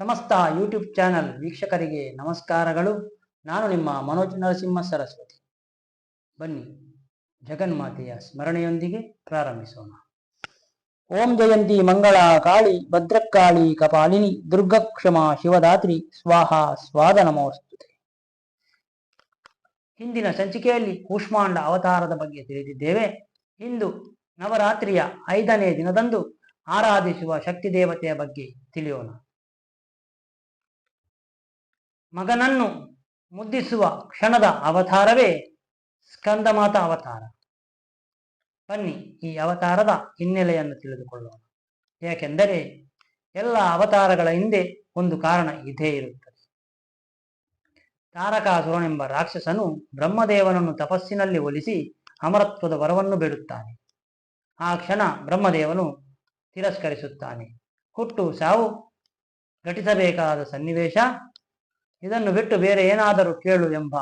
ಸಮಸ್ತ YouTube channel ವೀಕ್ಷಕರಿಗೆ ನಮಸ್ಕಾರಗಳು. ನಾನು ನಿಮ್ಮ ಮನೋಜ್ ನರಸಿಂಹ ಸರಸ್ವತಿ. ಬನ್ನಿ, ಜಗನ್ಮಾತೆಯ ಸ್ಮರಣೆಯೊಂದಿಗೆ ಪ್ರಾರಂಭಿಸೋಣ. ಓಂ ಜಯಂತಿ ಮಂಗಳ ಕಾಳಿ ಭದ್ರಕಾಳಿ, ಕಪಾಲಿನಿ, ದುರ್ಗಕ್ಷಮ, ಶಿವದಾತ್ರಿ, ಸ್ವಾಹ, ಸ್ವಾದ ನಮೋಸ್ತುತೆ. ಹಿಂದಿನ ಸಂಚಿಕೆಯಲ್ಲಿ ಕೂಷ್ಮಾಂಡ ಅವತಾರದ ಬಗ್ಗೆ ತಿಳಿದಿದ್ದೇವೆ. ಇಂದು ನವರಾತ್ರಿಯ ಐದನೇ ದಿನದಂದು ಆರಾಧಿಸುವ ಶಕ್ತಿ ದೇವತೆಯ ಬಗ್ಗೆ ತಿಳಿಯೋಣ. ಮಗನನ್ನು ಮುದ್ದಿಸುವ ಕ್ಷಣದ ಅವತಾರವೇ ಸ್ಕಂದಮಾತ ಅವತಾರ. ಬನ್ನಿ ಈ ಅವತಾರದ ಹಿನ್ನೆಲೆಯನ್ನು ತಿಳಿದುಕೊಳ್ಳೋಣ. ಯಾಕೆಂದರೆ ಎಲ್ಲ ಅವತಾರಗಳ ಹಿಂದೆ ಒಂದು ಕಾರಣ ಇದೇ ಇರುತ್ತದೆ. ತಾರಕಾಸುರನೆಂಬ ರಾಕ್ಷಸನು ಬ್ರಹ್ಮದೇವನನ್ನು ತಪಸ್ಸಿನಲ್ಲಿ ಒಲಿಸಿ ಅಮರತ್ವದ ವರವನ್ನು ಬಿಡುತ್ತಾನೆ. ಆ ಕ್ಷಣ ಬ್ರಹ್ಮದೇವನು ತಿರಸ್ಕರಿಸುತ್ತಾನೆ. ಹುಟ್ಟು ಸಾವು ಘಟಿಸಬೇಕಾದ ಸನ್ನಿವೇಶ ಇದನ್ನು ಬಿಟ್ಟು ಬೇರೆ ಏನಾದರೂ ಕೇಳು ಎಂಬ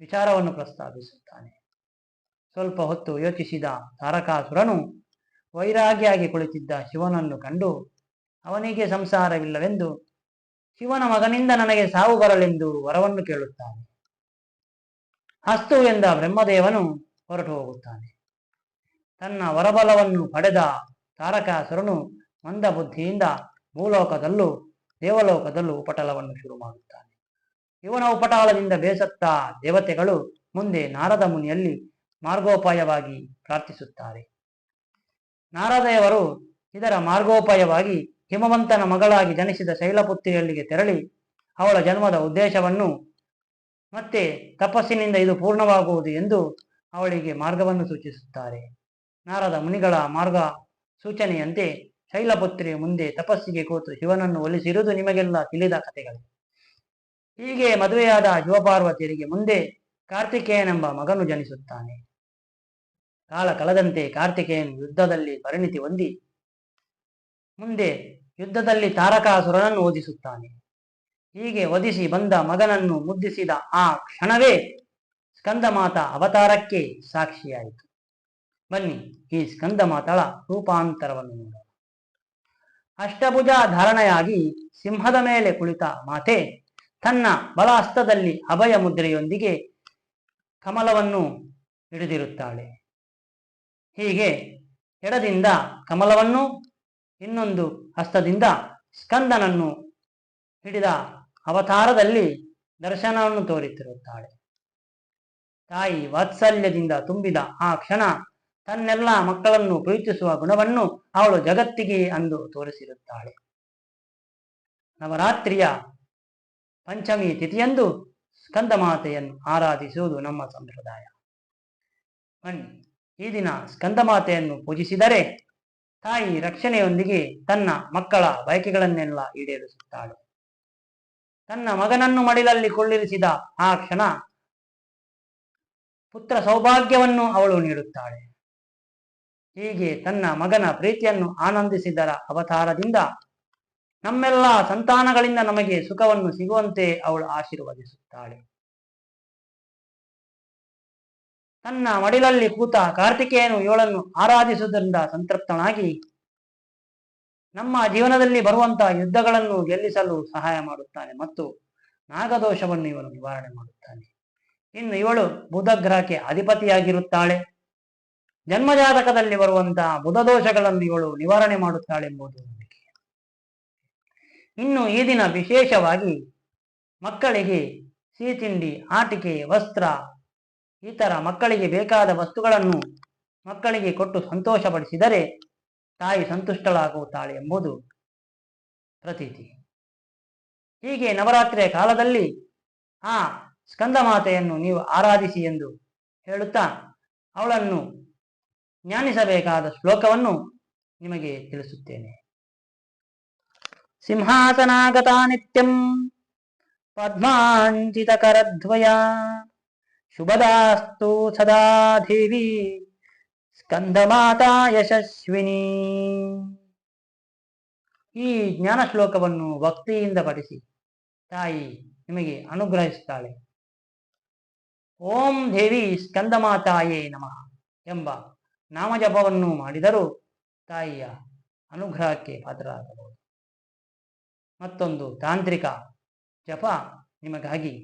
ವಿಚಾರವನ್ನು ಪ್ರಸ್ತಾಪಿಸುತ್ತಾನೆ. ಸ್ವಲ್ಪ ಹೊತ್ತು ಯೋಚಿಸಿದ ತಾರಕಾಸುರನು ವೈರಾಗಿಯಾಗಿ ಕುಳಿತಿದ್ದ ಶಿವನನ್ನು ಕಂಡು, ಅವನಿಗೆ ಸಂಸಾರವಿಲ್ಲವೆಂದು ಶಿವನ ಮಗನಿಂದ ನನಗೆ ಸಾವು ಬರಲೆಂದು ವರವನ್ನು ಕೇಳುತ್ತಾನೆ. ಹಸ್ತು ಎಂದ ಬ್ರಹ್ಮದೇವನು ಹೊರಟು ಹೋಗುತ್ತಾನೆ. ತನ್ನ ವರಬಲವನ್ನು ಪಡೆದ ತಾರಕಾಸುರನು ಮಂದ ಬುದ್ಧಿಯಿಂದ ಭೂಲೋಕದಲ್ಲೂ ದೇವಲೋಕದಲ್ಲೂ ಉಪಟಲವನ್ನು ಶುರು ಮಾಡುತ್ತಾನೆ ಇವನ ಉಪಟಾಳದಿಂದ ಬೇಸತ್ತ ದೇವತೆಗಳು ಮುಂದೆ ನಾರದ ಮುನಿಯಲ್ಲಿ ಮಾರ್ಗೋಪಾಯವಾಗಿ ಪ್ರಾರ್ಥಿಸುತ್ತಾರೆ. ನಾರದೆಯವರು ಇದರ ಮಾರ್ಗೋಪಾಯವಾಗಿ ಹಿಮವಂತನ ಮಗಳಾಗಿ ಜನಿಸಿದ ಶೈಲಪುತ್ರಿಯಲ್ಲಿಗೆ ತೆರಳಿ ಅವಳ ಜನ್ಮದ ಉದ್ದೇಶವನ್ನು ಮತ್ತೆ ತಪಸ್ಸಿನಿಂದ ಇದು ಪೂರ್ಣವಾಗುವುದು ಎಂದು ಅವಳಿಗೆ ಮಾರ್ಗವನ್ನು ಸೂಚಿಸುತ್ತಾರೆ. ನಾರದ ಮುನಿಗಳ ಮಾರ್ಗ ಸೂಚನೆಯಂತೆ ಶೈಲಪುತ್ರಿ ಮುಂದೆ ತಪಸ್ಸಿಗೆ ಕೂತು ಶಿವನನ್ನು ಒಲಿಸಿರುವುದು ನಿಮಗೆಲ್ಲ ತಿಳಿದ ಕಥೆಗಳು. ಹೀಗೆ ಮದುವೆಯಾದ ಶಿವಪಾರ್ವತಿಯರಿಗೆ ಮುಂದೆ ಕಾರ್ತಿಕೇಯನೆಂಬ ಮಗನು ಜನಿಸುತ್ತಾನೆ. ಕಾಲ ಕಳೆದಂತೆ ಕಾರ್ತಿಕೇಯನ್ ಯುದ್ಧದಲ್ಲಿ ಪರಿಣಿತಿ ಹೊಂದಿ, ಮುಂದೆ ಯುದ್ಧದಲ್ಲಿ ತಾರಕಾಸುರನನ್ನು ಓದಿಸುತ್ತಾನೆ. ಹೀಗೆ ಒದಿಸಿ ಬಂದ ಮಗನನ್ನು ಮುದ್ದಿಸಿದ ಆ ಕ್ಷಣವೇ ಸ್ಕಂದಮಾತ ಅವತಾರಕ್ಕೆ ಸಾಕ್ಷಿಯಾಯಿತು. ಬನ್ನಿ ಈ ಸ್ಕಂದಮಾತಳ ರೂಪಾಂತರವನ್ನು ನೋಡೋಣ. ಅಷ್ಟಭುಜ ಧಾರಣೆಯಾಗಿ ಸಿಂಹದ ಮೇಲೆ ಕುಳಿತ ಮಾತೆ ತನ್ನ ಬಲಹಸ್ತದಲ್ಲಿ ಅಭಯ ಮುದ್ರೆಯೊಂದಿಗೆ ಕಮಲವನ್ನು ಹಿಡಿದಿರುತ್ತಾಳೆ. ಹೀಗೆ ಎಡದಿಂದ ಕಮಲವನ್ನು, ಇನ್ನೊಂದು ಹಸ್ತದಿಂದ ಸ್ಕಂದನನ್ನು ಹಿಡಿದ ಅವತಾರದಲ್ಲಿ ದರ್ಶನವನ್ನು ತೋರಿತಿರುತ್ತಾಳೆ ತಾಯಿ ವಾತ್ಸಲ್ಯದಿಂದ ತುಂಬಿದ ಆ ಕ್ಷಣ ತನ್ನೆಲ್ಲ ಮಕ್ಕಳನ್ನು ಪ್ರೀತಿಸುವ ಗುಣವನ್ನು ಅವಳು ಜಗತ್ತಿಗೆ ಅಂದು ತೋರಿಸಿರುತ್ತಾಳೆ. ನವರಾತ್ರಿಯ ಪಂಚಮಿ ತಿಥಿಯಂದು ಸ್ಕಂದಮಾತೆಯನ್ನು ಆರಾಧಿಸುವುದು ನಮ್ಮ ಸಂಪ್ರದಾಯ. ಬನ್ನಿ, ಈ ದಿನ ಸ್ಕಂದಮಾತೆಯನ್ನು ಪೂಜಿಸಿದರೆ ತಾಯಿ ರಕ್ಷಣೆಯೊಂದಿಗೆ ತನ್ನ ಮಕ್ಕಳ ಬಯಕೆಗಳನ್ನೆಲ್ಲ ಈಡೇರಿಸುತ್ತಾಳೆ. ತನ್ನ ಮಗನನ್ನು ಮಡಿಲಲ್ಲಿ ಕೊಳ್ಳಿರಿಸಿದ ಆ ಕ್ಷಣ ಪುತ್ರ ಸೌಭಾಗ್ಯವನ್ನು ಅವಳು ನೀಡುತ್ತಾಳೆ. ಹೀಗೆ ತನ್ನ ಮಗನ ಪ್ರೀತಿಯನ್ನು ಆನಂದಿಸಿದರ ಅವತಾರದಿಂದ ನಮ್ಮೆಲ್ಲ ಸಂತಾನಗಳಿಂದ ನಮಗೆ ಸುಖವನ್ನು ಸಿಗುವಂತೆ ಅವಳು ಆಶೀರ್ವದಿಸುತ್ತಾಳೆ. ತನ್ನ ಮಡಿಲಲ್ಲಿ ಕೂತ ಕಾರ್ತಿಕೇಯನು ಇವಳನ್ನು ಆರಾಧಿಸುವುದರಿಂದ ಸಂತೃಪ್ತನಾಗಿ ನಮ್ಮ ಜೀವನದಲ್ಲಿ ಬರುವಂತಹ ಯುದ್ಧಗಳನ್ನು ಗೆಲ್ಲಿಸಲು ಸಹಾಯ ಮಾಡುತ್ತಾನೆ ಮತ್ತು ನಾಗದೋಷವನ್ನು ಇವನು ನಿವಾರಣೆ ಮಾಡುತ್ತಾನೆ. ಇನ್ನು ಇವಳು ಬುಧ ಗ್ರಹಕ್ಕೆ ಅಧಿಪತಿಯಾಗಿರುತ್ತಾಳೆ. ಜನ್ಮಜಾತಕದಲ್ಲಿ ಬರುವಂತಹ ಬುಧ ದೋಷಗಳನ್ನು ಇವಳು ನಿವಾರಣೆ ಮಾಡುತ್ತಾಳೆ ಎಂಬುದು ನಂಬಿಕೆ ಇನ್ನು ಈ ದಿನ ವಿಶೇಷವಾಗಿ ಮಕ್ಕಳಿಗೆ ಸಿಹಿ ತಿಂಡಿ, ಆಟಿಕೆ, ವಸ್ತ್ರ, ಇತರ ಮಕ್ಕಳಿಗೆ ಬೇಕಾದ ವಸ್ತುಗಳನ್ನು ಮಕ್ಕಳಿಗೆ ಕೊಟ್ಟು ಸಂತೋಷಪಡಿಸಿದರೆ ತಾಯಿ ಸಂತುಷ್ಟಳಾಗುತ್ತಾಳೆ ಎಂಬುದು ಪ್ರತೀತಿ. ಹೀಗೆ ನವರಾತ್ರಿಯ ಕಾಲದಲ್ಲಿ ಆ ಸ್ಕಂದ ಮಾತೆಯನ್ನು ನೀವು ಆರಾಧಿಸಿ ಎಂದು ಹೇಳುತ್ತಾ ಅವಳನ್ನು ಜ್ಞಾನಿಸಬೇಕಾದ ಶ್ಲೋಕವನ್ನು ನಿಮಗೆ ತಿಳಿಸುತ್ತೇನೆ. ಸಿಂಹಾಸನಾಗತ ನಿತ್ಯಂ ಪದ್ಮಾಂಚಿತ ಕರದ್ವಯ ಶುಭದಾಸ್ತು ಸದಾ ದೇವಿ ಸ್ಕಂದಮಾತಾ ಯಶಸ್ವಿನಿ ಈ ಜ್ಞಾನ ಶ್ಲೋಕವನ್ನು ಭಕ್ತಿಯಿಂದ ಪಠಿಸಿ. ತಾಯಿ ನಿಮಗೆ ಅನುಗ್ರಹಿಸುತ್ತಾಳೆ. ಓಂ ದೇವಿ ಸ್ಕಂದಮಾತಾಯೇ ನಮಃ ಎಂಬ ನಾಮಜಪವನ್ನು ಮಾಡಿದರೂ ತಾಯಿಯ ಅನುಗ್ರಹಕ್ಕೆ ಪಾತ್ರರಾಗಬಹುದು. ಮತ್ತೊಂದು ತಾಂತ್ರಿಕ ಜಪ ನಿಮಗಾಗಿ.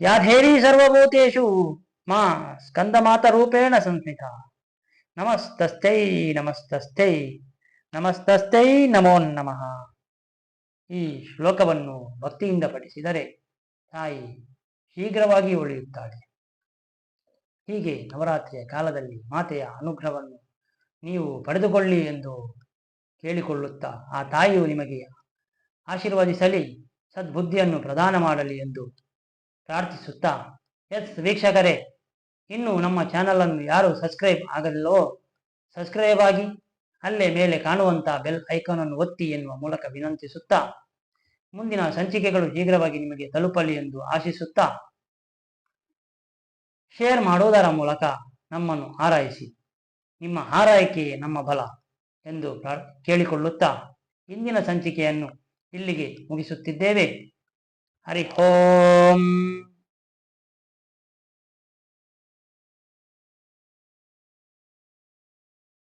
ಯಾಧೇರಿ ಸರ್ವಭೂತೇಶು ಮಾ ಸ್ಕಂದಮಾತ ರೂಪೇಣ ಸಂಸ್ಮಿತ ನಮಸ್ತಸ್ಥೈ ನಮಸ್ತಸ್ಥೈ ನಮಸ್ತಸ್ಥೈ ನಮೋ ನಮಃ. ಈ ಶ್ಲೋಕವನ್ನು ಭಕ್ತಿಯಿಂದ ಪಠಿಸಿದರೆ ತಾಯಿ ಶೀಘ್ರವಾಗಿ ಉಳಿಯುತ್ತಾಳೆ. ಹೀಗೆ ನವರಾತ್ರಿಯ ಕಾಲದಲ್ಲಿ ಮಾತೆಯ ಅನುಗ್ರಹವನ್ನು ನೀವು ಪಡೆದುಕೊಳ್ಳಿ ಎಂದು ಕೇಳಿಕೊಳ್ಳುತ್ತಾ ಆ ತಾಯಿಯು ನಿಮಗೆ ಆಶೀರ್ವದಿಸಲಿ, ಸದ್ಬುದ್ಧಿಯನ್ನು ಪ್ರದಾನ ಮಾಡಲಿ ಎಂದು ಪ್ರಾರ್ಥಿಸುತ್ತಾ, ಎಸ್ ವೀಕ್ಷಕರೇ, ಇನ್ನು ನಮ್ಮ ಚಾನಲ್ ಅನ್ನು ಯಾರು ಸಬ್ಸ್ಕ್ರೈಬ್ ಆಗಲಿಲ್ಲವೋ, ಸಬ್ಸ್ಕ್ರೈಬ್ ಆಗಿ, ಅಲ್ಲೇ ಮೇಲೆ ಕಾಣುವಂತ ಬೆಲ್ ಐಕಾನ್ ಅನ್ನು ಒತ್ತಿ ಎನ್ನುವ ಮೂಲಕ ವಿನಂತಿಸುತ್ತಾ, ಮುಂದಿನ ಸಂಚಿಕೆಗಳು ಶೀಘ್ರವಾಗಿ ನಿಮಗೆ ತಲುಪಲಿ ಎಂದು ಆಶಿಸುತ್ತಾ, ಶೇರ್ ಮಾಡುವುದರ ಮೂಲಕ ನಮ್ಮನ್ನು ಹಾರೈಸಿ, ನಿಮ್ಮ ಹಾರೈಕೆಯೇ ನಮ್ಮ ಬಲ ಎಂದು ಕೇಳಿಕೊಳ್ಳುತ್ತಾ, ಇಂದಿನ ಸಂಚಿಕೆಯನ್ನು ಇಲ್ಲಿಗೆ ಮುಗಿಸುತ್ತಿದ್ದೇವೆ. ಹರಿ ಓಂ.